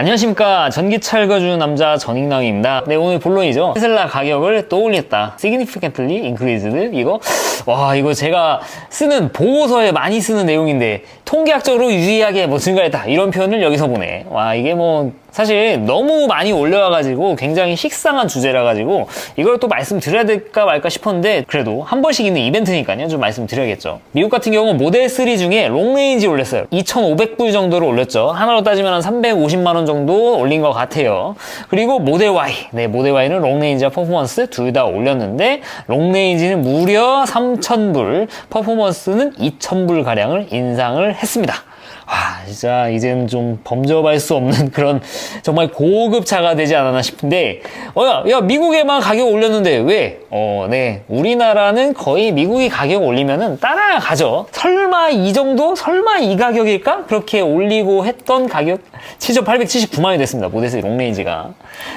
안녕하십니까. 전기차 읽어주는 남자 전익남입니다. 네 오늘 본론이죠. 테슬라 가격을 또 올렸다. significantly increased 이거. 와 이거 제가 쓰는 보고서에 많이 쓰는 내용인데 통계학적으로 유의하게 뭐 증가했다. 이런 표현을 여기서 보네. 와 이게 뭐 사실 너무 많이 올려와가지고 굉장히 식상한 주제라 가지고 이걸 또 말씀드려야 될까 말까 싶었는데 그래도 한 번씩 있는 이벤트니까요. 좀 말씀드려야겠죠. 미국 같은 경우 모델 3 중에 롱레인지 올렸어요. 2,500불 정도로 올렸죠. 하나로 따지면 한 350만원 정도 올린 것 같아요. 그리고 모델 Y 네 모델 Y는 롱레인지와 퍼포먼스 둘 다 올렸는데 롱레인지는 무려 3,000불 퍼포먼스는 2,000불 가량을 인상을 했습니다 와, 진짜 이제는 좀 범접할 수 없는 그런 정말 고급 차가 되지 않았나 싶은데, 어, 야, 야, 미국에만 가격 올렸는데 왜? 어, 네. 우리나라는 거의 미국이 가격 올리면은 따라가죠. 설마 이 정도? 설마 이 가격일까? 그렇게 올리고 했던 가격 7,879만이 됐습니다. 모데스 롱레인지가.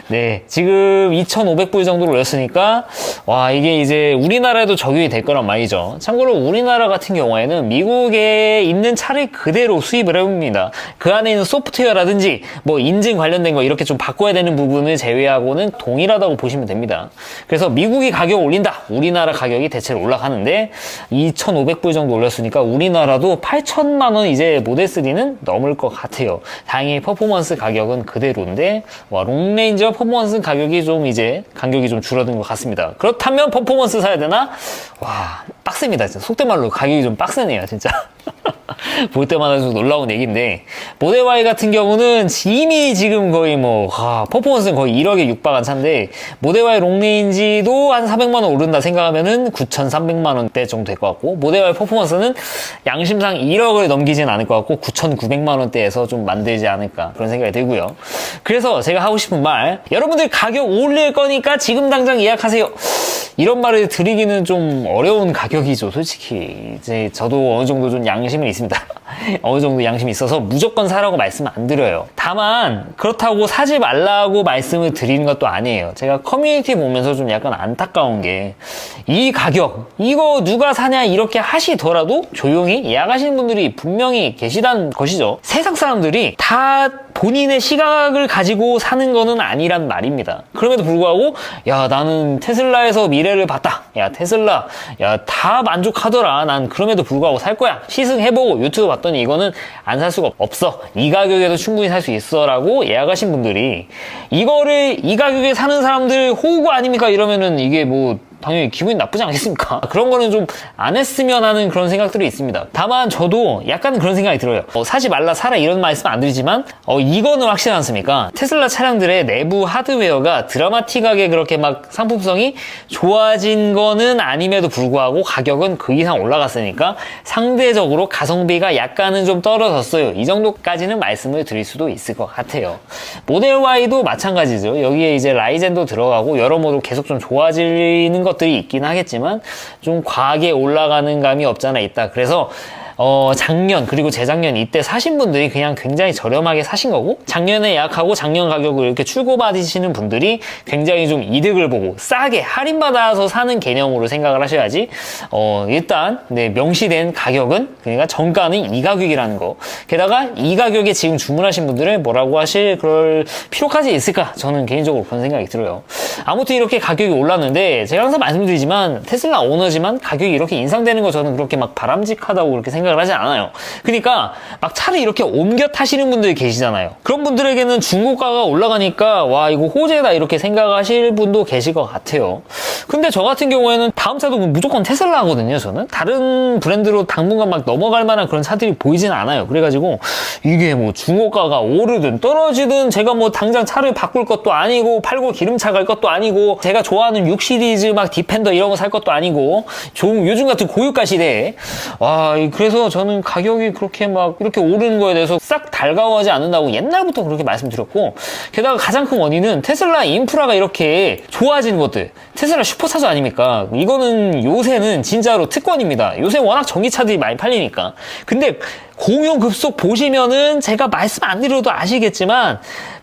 네. 지금 2,500불 정도로 올렸으니까, 와, 이게 이제 우리나라에도 적용이 될 거란 말이죠. 참고로 우리나라 같은 경우에는 미국에 있는 차를 그대로 수입을 해봅니다. 그 안에 있는 소프트웨어라든지 뭐 인증 관련된 거 이렇게 좀 바꿔야 되는 부분을 제외하고는 동일하다고 보시면 됩니다. 그래서 미국이 가격 올린다. 우리나라 가격이 대체로 올라가는데 2,500불 정도 올렸으니까 우리나라도 8천만 원 이제 모델 3는 넘을 것 같아요. 다행히 퍼포먼스 가격은 그대로인데 와 롱레인지와 퍼포먼스 가격이 좀 이제 간격이 좀 줄어든 것 같습니다. 그렇다면 퍼포먼스 사야 되나? 와 빡셉니다. 진짜 속된 말로 가격이 좀 빡세네요, 진짜. 볼 때마다 좀 놀라운 얘기인데 모델 Y 같은 경우는 이미 지금 거의 뭐 와, 퍼포먼스는 거의 1억에 육박한 차인데 모델 Y 롱레인지도 한 400만 원 오른다 생각하면은 9,300만 원대 정도 될 것 같고 모델 Y 퍼포먼스는 양심상 1억을 넘기진 않을 것 같고 9,900만 원대에서 좀 만들지 않을까 그런 생각이 들고요. 그래서 제가 하고 싶은 말 여러분들 가격 올릴 거니까 지금 당장 예약하세요. 이런 말을 드리기는 좀 어려운 가격이죠, 솔직히. 이제 저도 어느 정도 좀 양심은 있습니다. 어느 정도 양심이 있어서 무조건 사라고 말씀 안 드려요. 다만, 그렇다고 사지 말라고 말씀을 드리는 것도 아니에요. 제가 커뮤니티 보면서 좀 약간 안타까운 게, 이 가격, 이거 누가 사냐, 이렇게 하시더라도 조용히 예약하시는 분들이 분명히 계시다는 것이죠. 세상 사람들이 다 본인의 시각을 가지고 사는 거는 아니란 말입니다. 그럼에도 불구하고, 야, 나는 테슬라에서 미래를 봤다. 야, 테슬라, 야, 다 만족하더라. 난 그럼에도 불구하고 살 거야. 시승해보고 유튜브 봤 더니 이거는 안 살 수가 없어. 이 가격에도 충분히 살 수 있어. 라고 예약하신 분들이 이거를 이 가격에 사는 사람들 호구 아닙니까? 이러면은 이게 뭐, 당연히 기분이 나쁘지 않겠습니까? 그런 거는 좀 안 했으면 하는 그런 생각들이 있습니다. 다만 저도 약간 그런 생각이 들어요. 어, 사지 말라 사라 이런 말씀 안 드리지만 어, 이거는 확실하지 않습니까? 테슬라 차량들의 내부 하드웨어가 드라마틱하게 그렇게 막 상품성이 좋아진 거는 아님에도 불구하고 가격은 그 이상 올라갔으니까 상대적으로 가성비가 약간은 좀 떨어졌어요. 이 정도까지는 말씀을 드릴 수도 있을 것 같아요. 모델 Y도 마찬가지죠. 여기에 이제 라이젠도 들어가고 여러모로 계속 좀 좋아지는 것 들이 있긴 하겠지만 좀 과하게 올라가는 감이 없잖아 있다. 그래서 어, 작년 그리고 재작년 이때 사신 분들이 그냥 굉장히 저렴하게 사신 거고 작년에 예약하고 작년 가격을 이렇게 출고받으시는 분들이 굉장히 좀 이득을 보고 싸게 할인받아서 사는 개념으로 생각을 하셔야지 어, 일단 네, 명시된 가격은 그러니까 정가는 이 가격이라는 거. 게다가 이 가격에 지금 주문하신 분들은 뭐라고 하실 그럴 필요까지 있을까? 저는 개인적으로 그런 생각이 들어요. 아무튼 이렇게 가격이 올랐는데 제가 항상 말씀드리지만 테슬라 오너지만 가격이 이렇게 인상되는 거 저는 그렇게 막 바람직하다고 그렇게 생각 을 하지 않아요. 그러니까 막 차를 이렇게 옮겨 타시는 분들이 계시잖아요. 그런 분들에게는 중고가가 올라가니까 와 이거 호재다 이렇게 생각하실 분도 계실 것 같아요. 근데 저 같은 경우에는 다음 차도 무조건 테슬라 하거든요. 저는 다른 브랜드로 당분간 막 넘어갈 만한 그런 차들이 보이진 않아요. 그래가지고 이게 뭐 중고가가 오르든 떨어지든 제가 뭐 당장 차를 바꿀 것도 아니고 팔고 기름차 갈 것도 아니고 제가 좋아하는 6 시리즈 막 디펜더 이런 거 살 것도 아니고 좀 요즘 같은 고유가 시대에 와 그래서 저는 가격이 그렇게 막 이렇게 오르는 거에 대해서 싹 달가워하지 않는다고 옛날부터 그렇게 말씀드렸고 게다가 가장 큰 원인은 테슬라 인프라가 이렇게 좋아진 것들. 테슬라 슈퍼차저 아닙니까? 이거는 요새는 진짜로 특권입니다. 요새 워낙 전기차들이 많이 팔리니까. 근데 공용 급속 보시면은 제가 말씀 안 드려도 아시겠지만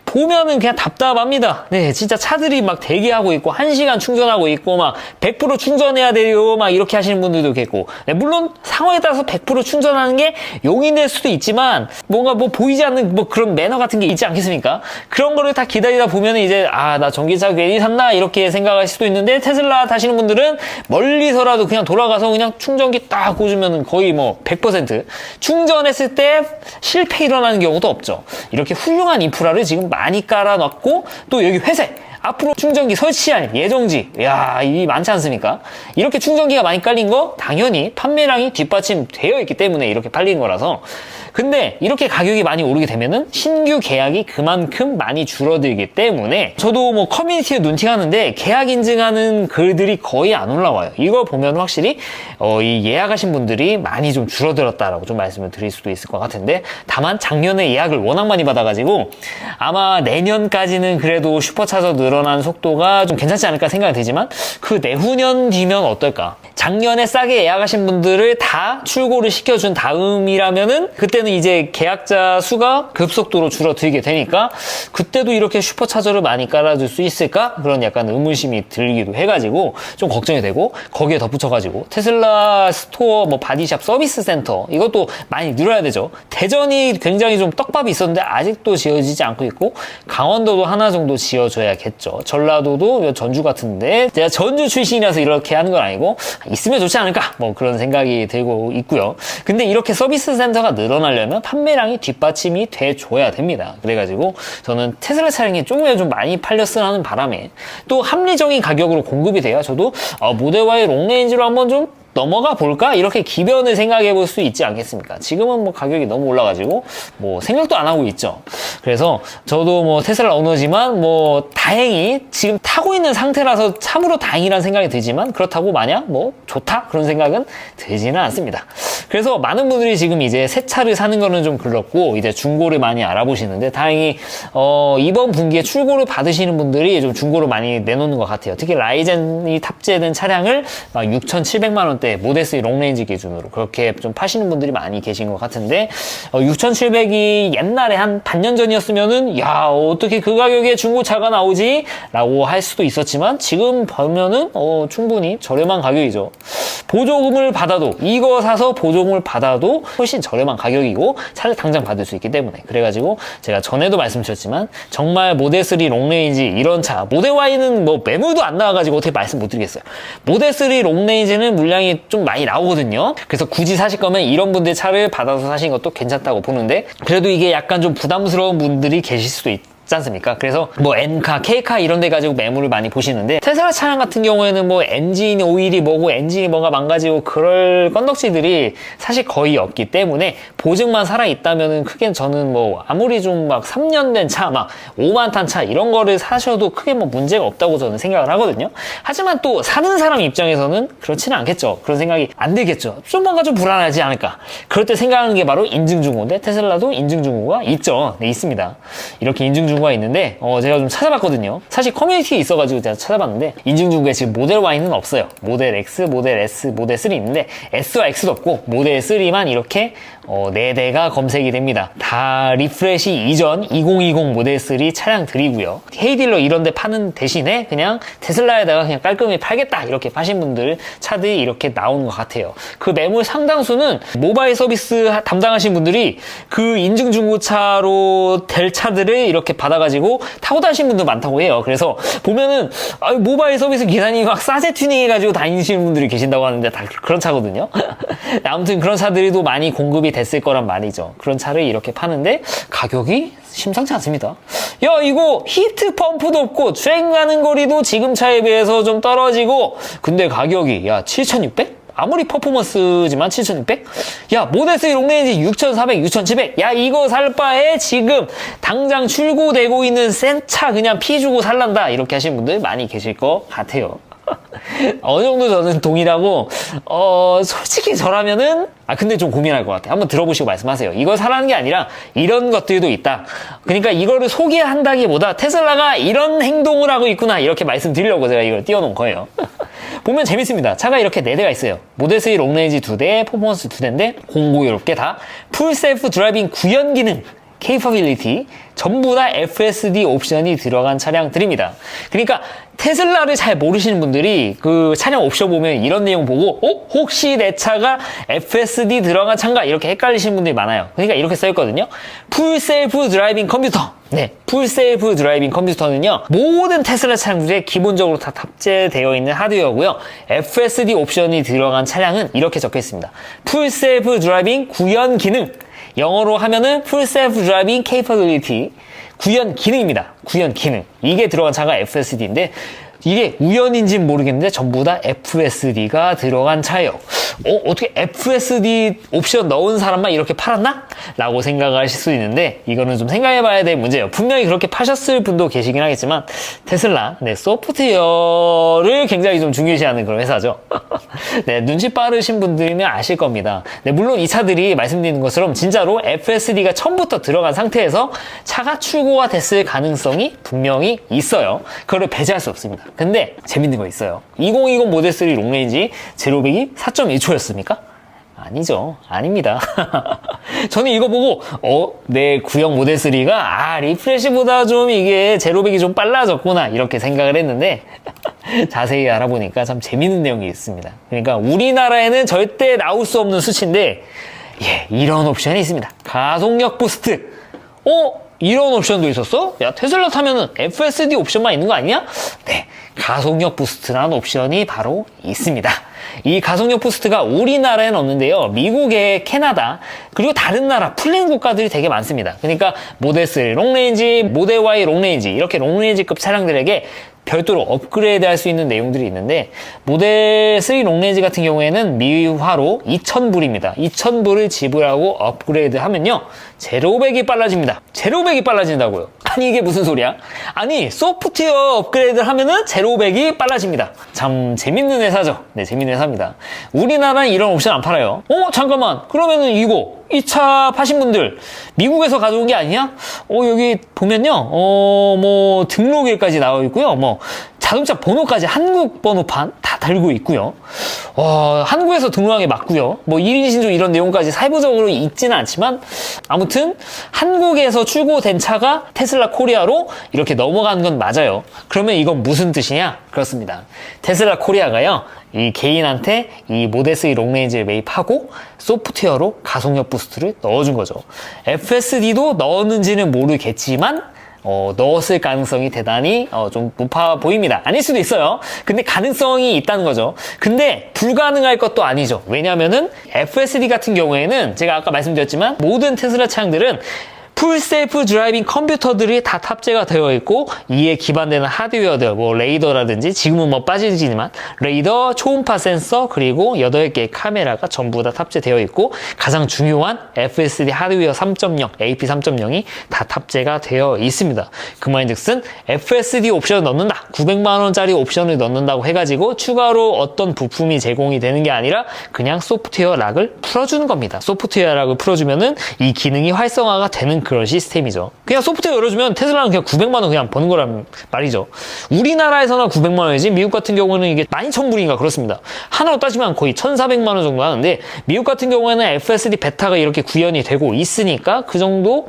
보면은 그냥 답답합니다. 네, 진짜 차들이 막 대기하고 있고, 1시간 충전하고 있고, 막 100% 충전해야 돼요. 막 이렇게 하시는 분들도 계시고. 네, 물론 상황에 따라서 100% 충전하는 게 용인될 수도 있지만, 뭔가 뭐 보이지 않는 뭐 그런 매너 같은 게 있지 않겠습니까? 그런 거를 다 기다리다 보면은 이제, 아, 나 전기차 괜히 샀나? 이렇게 생각할 수도 있는데, 테슬라 타시는 분들은 멀리서라도 그냥 돌아가서 그냥 충전기 딱 꽂으면 거의 뭐 100% 충전했을 때 실패 일어나는 경우도 없죠. 이렇게 훌륭한 인프라를 지금 많이 깔아놨고 또 여기 회색 앞으로 충전기 설치할 예정지 야, 이 많지 않습니까? 이렇게 충전기가 많이 깔린 거 당연히 판매량이 뒷받침되어 있기 때문에 이렇게 팔린 거라서 근데 이렇게 가격이 많이 오르게 되면은 신규 계약이 그만큼 많이 줄어들기 때문에 저도 뭐 커뮤니티에 눈팅하는데 계약 인증하는 글들이 거의 안 올라와요. 이걸 보면 확실히 어, 이 예약하신 분들이 많이 좀 줄어들었다라고 좀 말씀을 드릴 수도 있을 것 같은데 다만 작년에 예약을 워낙 많이 받아가지고 아마 내년까지는 그래도 슈퍼차저 늘어난 속도가 좀 괜찮지 않을까 생각이 되지만 그 내후년 뒤면 어떨까? 작년에 싸게 예약하신 분들을 다 출고를 시켜준 다음이라면은 그때는 이제 계약자 수가 급속도로 줄어들게 되니까 그때도 이렇게 슈퍼차저를 많이 깔아줄 수 있을까? 그런 약간 의문심이 들기도 해가지고 좀 걱정이 되고 거기에 덧붙여가지고 테슬라 스토어 뭐 바디샵 서비스 센터 이것도 많이 늘어야 되죠. 대전이 굉장히 좀 떡밥이 있었는데 아직도 지어지지 않고 있고 강원도도 하나 정도 지어줘야겠죠. 전라도도 전주 같은데 제가 전주 출신이라서 이렇게 하는 건 아니고 있으면 좋지 않을까 뭐 그런 생각이 들고 있고요. 근데 이렇게 서비스 센터가 늘어나 려면 판매량이 뒷받침이 돼줘야 됩니다. 그래가지고 저는 테슬라 차량이 조금이라도 좀 많이 팔렸으면 하는 바람에 또 합리적인 가격으로 공급이 돼야 저도 어, 모델 Y 롱레인지로 한번 좀 넘어가 볼까? 이렇게 기변을 생각해 볼 수 있지 않겠습니까? 지금은 뭐 가격이 너무 올라가지고 뭐 생각도 안 하고 있죠. 그래서 저도 뭐 테슬라 오너지만 뭐 다행히 지금 타고 있는 상태라서 참으로 다행이라는 생각이 들지만 그렇다고 마냥 뭐 좋다? 그런 생각은 들지는 않습니다. 그래서 많은 분들이 지금 이제 새 차를 사는 거는 좀 그렇고 이제 중고를 많이 알아보시는데 다행히 어 이번 분기에 출고를 받으시는 분들이 좀 중고를 많이 내놓는 것 같아요. 특히 라이젠이 탑재된 차량을 막 6,700만 원대 모델 3 롱레인지 기준으로 그렇게 좀 파시는 분들이 많이 계신 것 같은데 어, 6,700이 옛날에 한 반년 전이었으면은 야 어떻게 그 가격에 중고차가 나오지? 라고 할 수도 있었지만 지금 보면은 어, 충분히 저렴한 가격이죠. 보조금을 받아도 이거 사서 보조 금을 받아도 훨씬 저렴한 가격이고 차를 당장 받을 수 있기 때문에 그래가지고 제가 전에도 말씀드렸지만 정말 모델 3 롱레인지 이런 차 모델 Y는 뭐 매물도 안 나와가지고 어떻게 말씀 못 드리겠어요. 모델 3 롱레인지는 물량이 좀 많이 나오거든요. 그래서 굳이 사실 거면 이런 분들 차를 받아서 사시는 것도 괜찮다고 보는데 그래도 이게 약간 좀 부담스러운 분들이 계실 수도 있. 있지 않습니까? 그래서 뭐 N카, K카 이런 데 가지고 매물을 많이 보시는데 테슬라 차량 같은 경우에는 뭐 엔진 오일이 뭐고 엔진이 뭐가 망가지고 그럴 건덕지들이 사실 거의 없기 때문에 보증만 살아 있다면은 크게 저는 뭐 아무리 좀 막 3년 된 차, 막 5만 탄 차 이런 거를 사셔도 크게 뭐 문제가 없다고 저는 생각을 하거든요. 하지만 또 사는 사람 입장에서는 그렇지는 않겠죠. 그런 생각이 안 들겠죠. 좀 뭔가 좀 불안하지 않을까. 그럴 때 생각하는 게 바로 인증중고인데 테슬라도 인증중고가 있죠. 네, 있습니다. 이렇게 인증중고 중고가 있는데 어, 제가 좀 찾아봤거든요. 사실 커뮤니티에 있어가지고 제가 찾아봤는데 인증 중고에 지금 모델 Y는 없어요. 모델 X, 모델 S, 모델 3 있는데 S와 X도 없고 모델 3만 이렇게 어, 4대가 검색이 됩니다. 다 리프레시 이전 2020 모델 3 차량들이고요. 헤이딜러 이런 데 파는 대신에 그냥 테슬라에다가 그냥 깔끔히 팔겠다 이렇게 파신 분들 차들이 이렇게 나오는 것 같아요. 그 매물 상당수는 모바일 서비스 담당하신 분들이 그 인증 중고차로 될 차들을 이렇게 받아가지고 타고 다니신 분들 많다고 해요. 그래서 보면은 아, 모바일 서비스 기사님이 막 싸제 튜닝 해가지고 다니시는 분들이 계신다고 하는데 다 그런 차거든요. 아무튼 그런 차들이 또 많이 공급이 됐을 거란 말이죠. 그런 차를 이렇게 파는데 가격이 심상치 않습니다. 야, 이거 히트 펌프도 없고 주행 가는 거리도 지금 차에 비해서 좀 떨어지고 근데 가격이 야, 7,600? 아무리 퍼포먼스지만 7,600? 야, 모델 3 롱레인지 6,400, 6,700. 야, 이거 살 바에 지금 당장 출고되고 있는 센 차 그냥 피 주고 살란다. 이렇게 하시는 분들 많이 계실 것 같아요. 어느 정도 저는 동일하고 어 솔직히 저라면은 아 근데 좀 고민할 것 같아요. 한번 들어보시고 말씀하세요. 이거 사라는 게 아니라 이런 것들도 있다. 그러니까 이거를 소개한다기보다 테슬라가 이런 행동을 하고 있구나 이렇게 말씀드리려고 제가 이걸 띄워놓은 거예요. 보면 재밌습니다. 차가 이렇게 4대가 있어요. 모델 3 롱레인지 2대, 퍼포먼스 2대인데 공고 이렇게 다 풀 셀프 드라이빙 구현 기능 capability 전부 다 FSD 옵션이 들어간 차량들입니다. 그러니까 테슬라를 잘 모르시는 분들이 그 차량 옵션 보면 이런 내용 보고 어? 혹시 내 차가 FSD 들어간 차인가 이렇게 헷갈리시는 분들이 많아요. 그러니까 이렇게 써있거든요. 풀 셀프 드라이빙 컴퓨터. 네, 풀 셀프 드라이빙 컴퓨터는요. 모든 테슬라 차량들에 기본적으로 다 탑재되어 있는 하드웨어고요. FSD 옵션이 들어간 차량은 이렇게 적혀 있습니다. 풀 셀프 드라이빙 구현 기능. 영어로 하면은 풀 셀프 드라이빙 capability. 구현 기능입니다. 구현 기능. 이게 들어간 차가 FSD인데 이게 우연인지는 모르겠는데 전부 다 FSD가 들어간 차예요. 어, 어떻게 FSD 옵션 넣은 사람만 이렇게 팔았나? 라고 생각하실 수 있는데 이거는 좀 생각해 봐야 될 문제예요. 분명히 그렇게 파셨을 분도 계시긴 하겠지만 테슬라 네, 소프트웨어를 굉장히 좀 중요시하는 그런 회사죠. 네, 눈치 빠르신 분들이면 아실 겁니다. 네, 물론 이 차들이 말씀드리는 것처럼 진짜로 FSD가 처음부터 들어간 상태에서 차가 출고가 됐을 가능성이 분명히 있어요. 그걸 배제할 수 없습니다. 근데 재밌는 거 있어요. 2020 모델 3 롱레인지 제로백이 4.1초였습니까? 아니죠. 아닙니다. 저는 이거 보고, 어, 내 구형 모델 3가, 아, 리프레시보다 좀 이게 제로백이 좀 빨라졌구나. 이렇게 생각을 했는데, 자세히 알아보니까 참 재밌는 내용이 있습니다. 그러니까 우리나라에는 절대 나올 수 없는 수치인데, 예, 이런 옵션이 있습니다. 가속력 부스트. 어? 이런 옵션도 있었어? 야, 테슬라 타면은 FSD 옵션만 있는 거 아니냐? 네. 가속력 부스트라는 옵션이 바로 있습니다. 이 가속력 부스트가 우리나라에는 없는데요. 미국에 캐나다, 그리고 다른 나라 풀린 국가들이 되게 많습니다. 그러니까 모델 3 롱레인지, 모델 Y 롱레인지, 이렇게 롱레인지급 차량들에게 별도로 업그레이드 할 수 있는 내용들이 있는데 모델 3 롱레인지 같은 경우에는 미화로 2,000불입니다. 2,000불을 지불하고 업그레이드 하면요. 제로백이 빨라집니다. 제로백이 빨라진다고요. 아니 이게 무슨 소리야? 아니 소프트웨어 업그레이드를 하면은 제로백이 빨라집니다. 참 재밌는 회사죠. 네, 재밌는 회사입니다. 우리나라는 이런 옵션 안 팔아요. 어, 잠깐만. 그러면은 이거 이차 파신 분들 미국에서 가져온 게 아니야? 어 여기 보면요, 어 뭐 등록일까지 나와 있고요, 뭐 자동차 번호까지 한국 번호판 다 달고 있고요. 어, 한국에서 등록한 게 맞고요. 뭐 1인 신조 이런 내용까지 세부적으로 있지는 않지만 아무튼 한국에서 출고된 차가 테슬라 코리아로 이렇게 넘어가는 건 맞아요. 그러면 이건 무슨 뜻이냐? 그렇습니다. 테슬라 코리아가요. 이 개인한테 이3 롱레인지를 매입하고 소프트웨어로 가속력 부스트를 넣어준 거죠. FSD도 넣었는지는 모르겠지만 어, 넣었을 가능성이 대단히 어, 좀 높아 보입니다. 아닐 수도 있어요. 근데 가능성이 있다는 거죠. 근데 불가능할 것도 아니죠. 왜냐하면은 FSD 같은 경우에는 제가 아까 말씀드렸지만 모든 테슬라 차량들은 풀 셀프 드라이빙 컴퓨터들이 다 탑재가 되어 있고 이에 기반되는 하드웨어들 뭐 레이더라든지 지금은 뭐 빠지지만 레이더, 초음파 센서 그리고 8개의 카메라가 전부 다 탑재되어 있고 가장 중요한 FSD 하드웨어 3.0, AP 3.0이 다 탑재가 되어 있습니다. 그 말인즉슨 FSD 옵션을 넣는다. 900만 원짜리 옵션을 넣는다고 해가지고 추가로 어떤 부품이 제공이 되는 게 아니라 그냥 소프트웨어 락을 풀어주는 겁니다. 소프트웨어 락을 풀어주면은 이 기능이 활성화가 되는 그런 시스템이죠. 그냥 소프트웨어 열어주면 테슬라는 그냥 900만 원 그냥 버는 거란 말이죠. 우리나라에서나 900만 원이지 미국 같은 경우는 이게 12,000불인가 그렇습니다. 하나로 따지면 거의 1,400만 원 정도 하는데 미국 같은 경우에는 FSD 베타가 이렇게 구현이 되고 있으니까 그 정도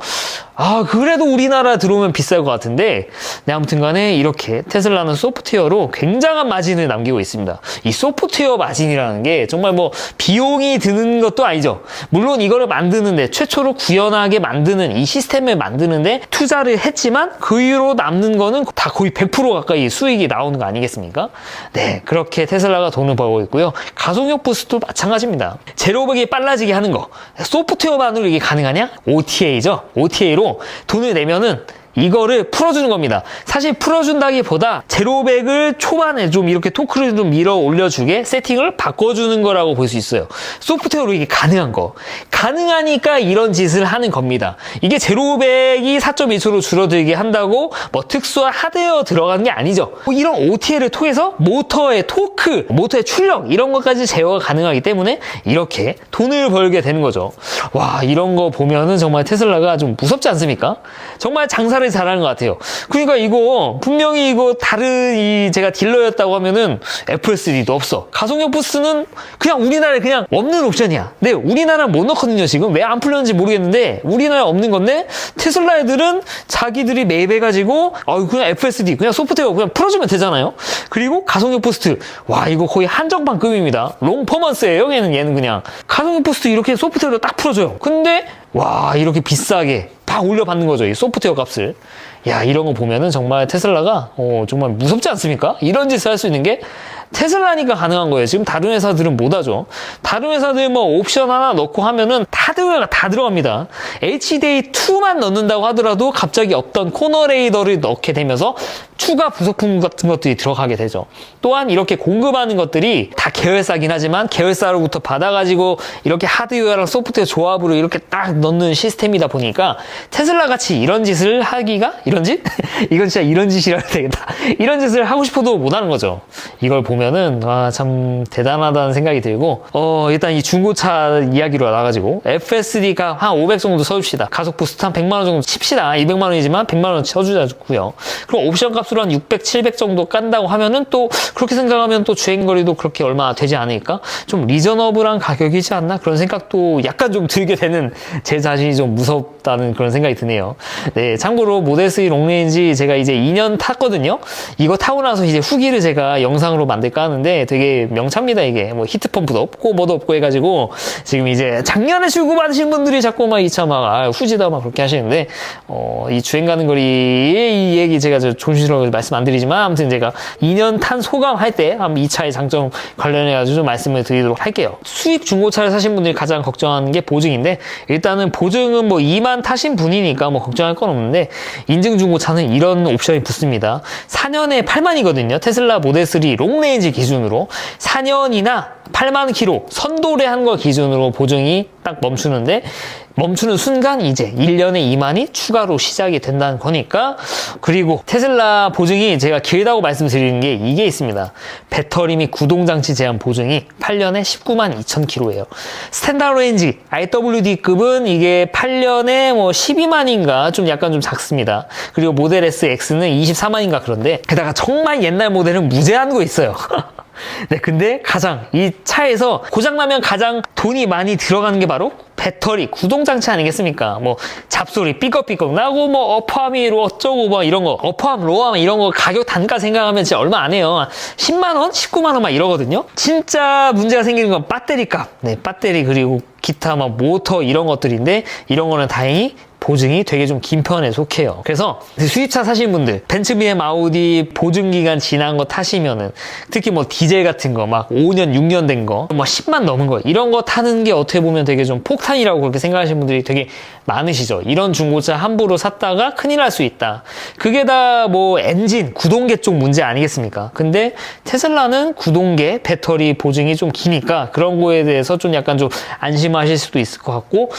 아 그래도 우리나라 들어오면 비쌀 것 같은데 네 아무튼 간에 이렇게 테슬라는 소프트웨어로 굉장한 마진을 남기고 있습니다. 이 소프트웨어 마진이라는 게 정말 뭐 비용이 드는 것도 아니죠. 물론 이거를 만드는데 최초로 구현하게 만드는 이 시스템을 만드는데 투자를 했지만 그 이후로 남는 거는 다 거의 100% 가까이 수익이 나오는 거 아니겠습니까? 네, 그렇게 테슬라가 돈을 벌고 있고요. 가속력 부스도 마찬가지입니다. 제로백이 빨라지게 하는 거. 소프트웨어만으로 이게 가능하냐? OTA죠. OTA로 돈을 내면은 이거를 풀어주는 겁니다. 사실 풀어준다기보다 제로백을 초반에 좀 이렇게 토크를 좀 밀어 올려주게 세팅을 바꿔주는 거라고 볼 수 있어요. 소프트웨어로 이게 가능한 거. 가능하니까 이런 짓을 하는 겁니다. 이게 제로백이 4.1초로 줄어들게 한다고 뭐 특수한 하드웨어 들어간 게 아니죠. 뭐 이런 OTA를 통해서 모터의 토크, 모터의 출력 이런 것까지 제어가 가능하기 때문에 이렇게 돈을 벌게 되는 거죠. 와 이런 거 보면은 정말 테슬라가 좀 무섭지 않습니까? 정말 장사 를 중고차를 잘하는 것 같아요. 그러니까 이거 분명히 이거 다른 이 제가 딜러였다고 하면은 FSD도 없어. 가속력 부스는 그냥 우리나라에 그냥 없는 옵션이야. 네, 우리나라 못 넣거든요. 지금 왜 안 풀렸는지 모르겠는데 우리나라에 없는 건데 테슬라 애들은 자기들이 매입해가지고 어 그냥 FSD 그냥 소프트웨어 그냥 풀어주면 되잖아요. 그리고 가속력 부스트 와 이거 거의 한정판급입니다. 롱퍼먼스예요. 얘는 얘는 그냥 가속력 부스트 이렇게 소프트웨어로 딱 풀어줘요. 근데 와 이렇게 비싸게 팍 올려받는 거죠. 이 소프트웨어 값을. 야 이런 거 보면은 정말 테슬라가 어, 정말 무섭지 않습니까? 이런 짓을 할 수 있는 게 테슬라니까 가능한 거예요. 지금 다른 회사들은 못 하죠. 다른 회사들 뭐 옵션 하나 넣고 하면은 하드웨어가 다 들어갑니다. HDA2만 넣는다고 하더라도 갑자기 어떤 코너 레이더를 넣게 되면서 추가 부속품 같은 것들이 들어가게 되죠. 또한 이렇게 공급하는 것들이 다 계열사긴 하지만 계열사로부터 받아가지고 이렇게 하드웨어랑 소프트웨어 조합으로 이렇게 딱 넣는 시스템이다 보니까 테슬라 같이 이런 짓을 하기가 이런 짓? 이건 진짜 이런 짓이라 해야 되겠다. 이런 짓을 하고 싶어도 못하는 거죠. 이걸 보면은 와 참 대단하다는 생각이 들고 어 일단 이 중고차 이야기로 나가지고 FSD가 한 500 정도 써줍시다. 가속 부스트 한 100만 원 정도 칩시다. 200만 원이지만 100만 원 쳐주자고요. 그럼 옵션 값 으로 한 600, 700 정도 깐다고 하면은 또 그렇게 생각하면 또 주행거리도 그렇게 얼마 되지 않을까? 좀 리저너블한 가격이지 않나? 그런 생각도 약간 좀 들게 되는 제 자신이 좀 무섭다는 그런 생각이 드네요. 네, 참고로 모델 3 롱레인지 제가 이제 2년 탔거든요. 이거 타고 나서 이제 후기를 제가 영상으로 만들까 하는데 되게 명차입니다, 이게. 뭐 히트펌프도 없고 뭐도 없고 해가지고 지금 이제 작년에 출고 받으신 분들이 자꾸 막 이 차막 아, 후지다 막 그렇게 하시는데 어, 이 주행 가는 거리의 이 얘기 제가 저 조심스러워 말씀 안 드리지만 아무튼 제가 2년 탄 소감 할 때 한번 이 차의 장점 관련해가지고 좀 말씀을 드리도록 할게요. 수입 중고차를 사신 분들이 가장 걱정하는 게 보증인데 일단은 보증은 뭐 2만 타신 분이니까 뭐 걱정할 건 없는데 인증 중고차는 이런 옵션이 붙습니다. 4년에 8만이거든요. 테슬라 모델 3 롱레인지 기준으로 4년이나 8만 킬로 선도래한 거 기준으로 보증이 딱 멈추는데 멈추는 순간 이제 1년에 2만이 추가로 시작이 된다는 거니까 그리고 테슬라 보증이 제가 길다고 말씀드리는 게 이게 있습니다. 배터리 및 구동장치 제한 보증이 8년에 19만 2천 킬로예요. 스탠다드 레인지 IWD급은 이게 8년에 뭐 12만인가 좀 약간 좀 작습니다. 그리고 모델 S X는 24만인가 그런데 게다가 정말 옛날 모델은 무제한 거 있어요. 네, 근데 가장 이 차에서 고장나면 가장 돈이 많이 들어가는 게 바로 배터리, 구동장치 아니겠습니까? 뭐 잡소리 삐걱삐걱 나고 뭐 어퍼함이 어쩌고 뭐 이런 거 어퍼함, 로함 이런 거 가격 단가 생각하면 진짜 얼마 안 해요. 10만 원, 19만 원 막 이러거든요. 진짜 문제가 생기는 건 배터리 값. 네, 배터리 그리고 기타 막 모터 이런 것들인데 이런 거는 다행히 보증이 되게 좀 긴 편에 속해요. 그래서 수입차 사신 분들, 벤츠, BM, 아우디 보증 기간 지난 거 타시면은 특히 뭐 디젤 같은 거 막 5년, 6년 된 거, 뭐 10만 넘은 거 이런 거 타는 게 어떻게 보면 되게 좀 폭탄이라고 그렇게 생각하시는 분들이 되게 많으시죠. 이런 중고차 함부로 샀다가 큰일 날 수 있다. 그게 다 뭐 엔진, 구동계 쪽 문제 아니겠습니까? 근데 테슬라는 구동계, 배터리 보증이 좀 기니까 그런 거에 대해서 좀 약간 좀 안심하실 수도 있을 것 같고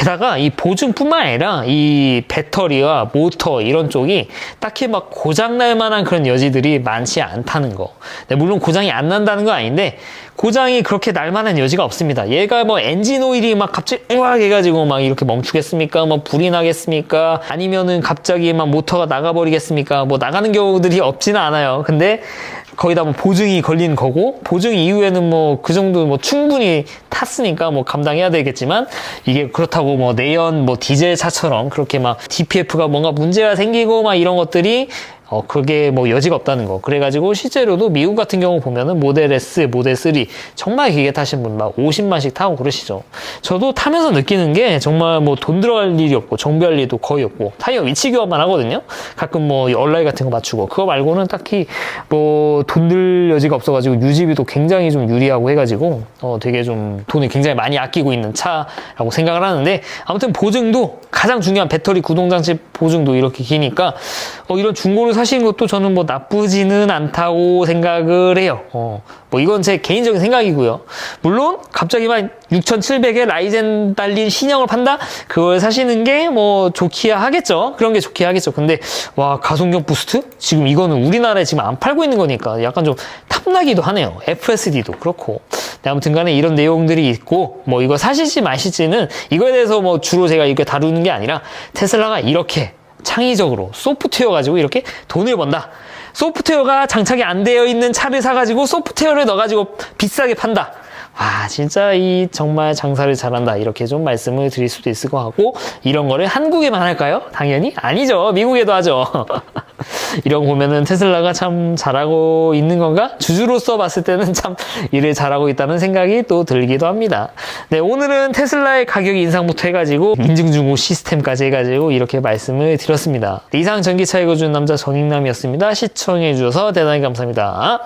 게다가 이 보증뿐만 아니라 이 배터리와 모터 이런 쪽이 딱히 막 고장 날 만한 그런 여지들이 많지 않다는 거. 네, 물론 고장이 안 난다는 건 아닌데 고장이 그렇게 날 만한 여지가 없습니다. 얘가 뭐 엔진 오일이 막 갑자기 우악 해가지고 막 이렇게 멈추겠습니까? 뭐 불이 나겠습니까? 아니면은 갑자기 막 모터가 나가버리겠습니까? 뭐 나가는 경우들이 없지는 않아요. 근데 거기다 뭐 보증이 걸린 거고 보증 이후에는 뭐 그 정도 뭐 충분히 탔으니까 뭐 감당해야 되겠지만 이게 그렇다고 뭐 내연 뭐 디젤 차처럼 그렇게 막 DPF가 뭔가 문제가 생기고 막 이런 것들이 어, 그게 뭐 여지가 없다는 거. 그래가지고 실제로도 미국 같은 경우 보면은 모델 S, 모델 3 정말 길게 타신 분 막 50만씩 타고 그러시죠. 저도 타면서 느끼는 게 정말 뭐 돈 들어갈 일이 없고 정비할 일도 거의 없고 타이어 위치 교환만 하거든요. 가끔 뭐 얼라이 같은 거 맞추고 그거 말고는 딱히 뭐 돈 들 여지가 없어가지고 유지비도 굉장히 좀 유리하고 해가지고 어, 되게 좀 돈을 굉장히 많이 아끼고 있는 차라고 생각을 하는데 아무튼 보증도 가장 중요한 배터리 구동장치 보증도 이렇게 기니까 어, 이런 중고를 사신 것도 저는 뭐 나쁘지는 않다고 생각을 해요. 어, 뭐 이건 제 개인적인 생각이고요. 물론 갑자기 막 6,700에 라이젠 달린 신형을 판다? 그걸 사시는 게 뭐 좋기야 하겠죠. 그런 게 좋기야 하겠죠. 근데 와 가속력 부스트? 지금 이거는 우리나라에 지금 안 팔고 있는 거니까 약간 좀 탐나기도 하네요. FSD도 그렇고. 네, 아무튼 간에 이런 내용들이 있고 뭐 이거 사실지 마실지는 이거에 대해서 뭐 주로 제가 이렇게 다루는 게 아니라 테슬라가 이렇게 창의적으로 소프트웨어 가지고 이렇게 돈을 번다. 소프트웨어가 장착이 안 되어 있는 차를 사가지고 소프트웨어를 넣어가지고 비싸게 판다. 와, 진짜 이 정말 장사를 잘한다. 이렇게 좀 말씀을 드릴 수도 있을 것 같고, 이런 거를 한국에만 할까요? 당연히 아니죠. 미국에도 하죠. 이런 거 보면은 테슬라가 참 잘하고 있는 건가? 주주로서 봤을 때는 참 일을 잘하고 있다는 생각이 또 들기도 합니다. 네, 오늘은 테슬라의 가격 인상부터 해가지고 인증중고 시스템까지 해가지고 이렇게 말씀을 드렸습니다. 이상 전기차 읽어주는 남자 전익남이었습니다. 시청해주셔서 대단히 감사합니다.